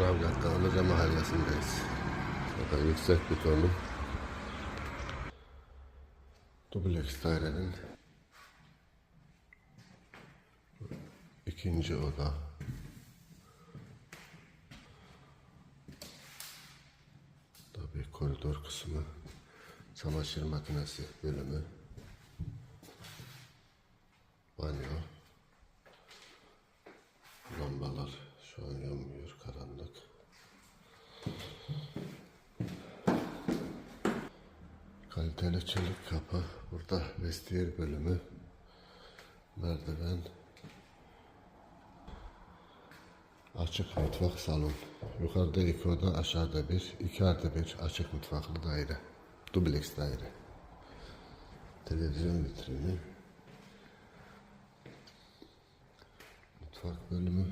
Manavgat'ta Ilıca mahallesindeyiz. Bakın yüksek bir tonun dubleks dairenin ikinci oda. Tabii koridor kısmı, çamaşır makinesi bölümü, banyo, lambalar şu an Kaliteli çelik kapı, burada vestiyer bölümü, merdiven, Açık mutfak salon. Yukarıda iki oda, aşağıda bir. iki artı bir açık mutfaklı daire. Dubleks daire. Televizyon vitrini. Mutfak bölümü.